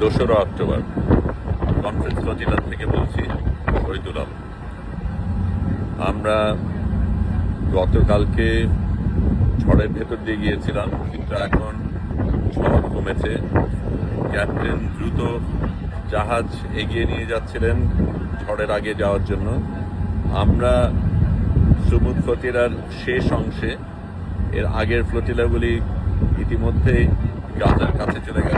দোসরা October. Conference ফজিলাত থেকে বলছি, শহীদুল আমরা গতকালকে ঝড়ের ভেতর দিয়ে গিয়েছিলাম, কিন্তু এখন ঝড় কমেছে। ক্যাপ্টেন দ্রুত জাহাজ এগিয়ে নিয়ে যাচ্ছিলেন ঝড়ের আগে যাওয়ার জন্য। আমরা সুমুদ ফতিরার শেষ অংশে, এর আগের ফ্লোটিলাগুলি ইতিমধ্যেই গাজার কাছে চলে গেছে।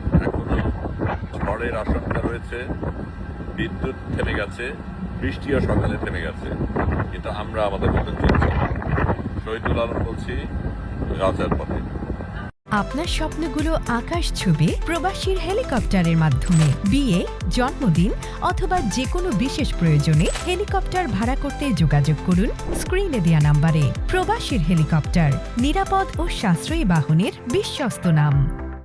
ঝড়ের আশঙ্কা রয়েছে। বিদ্যুৎ থেমে গেছে, বৃষ্টিও সকালে থেমে গেছে, কিন্তু আমরা আমাদের মতন চলছি শহীদুল আলম বলছি গাজার পথে। আপনার স্বপ্নগুলো আকাশ ছুবে প্রবাসীর হেলিকপ্টারের মাধ্যমে। বিয়ে, জন্মদিন অথবা যে কোনো বিশেষ প্রয়োজনে হেলিকপ্টার ভাড়া করতে যোগাযোগ করুন স্ক্রিনে দেওয়া নাম্বারে। প্রবাসীর হেলিকপ্টার, নিরাপদ ও সাশ্রয়ী বাহনের বিশ্বস্ত নাম।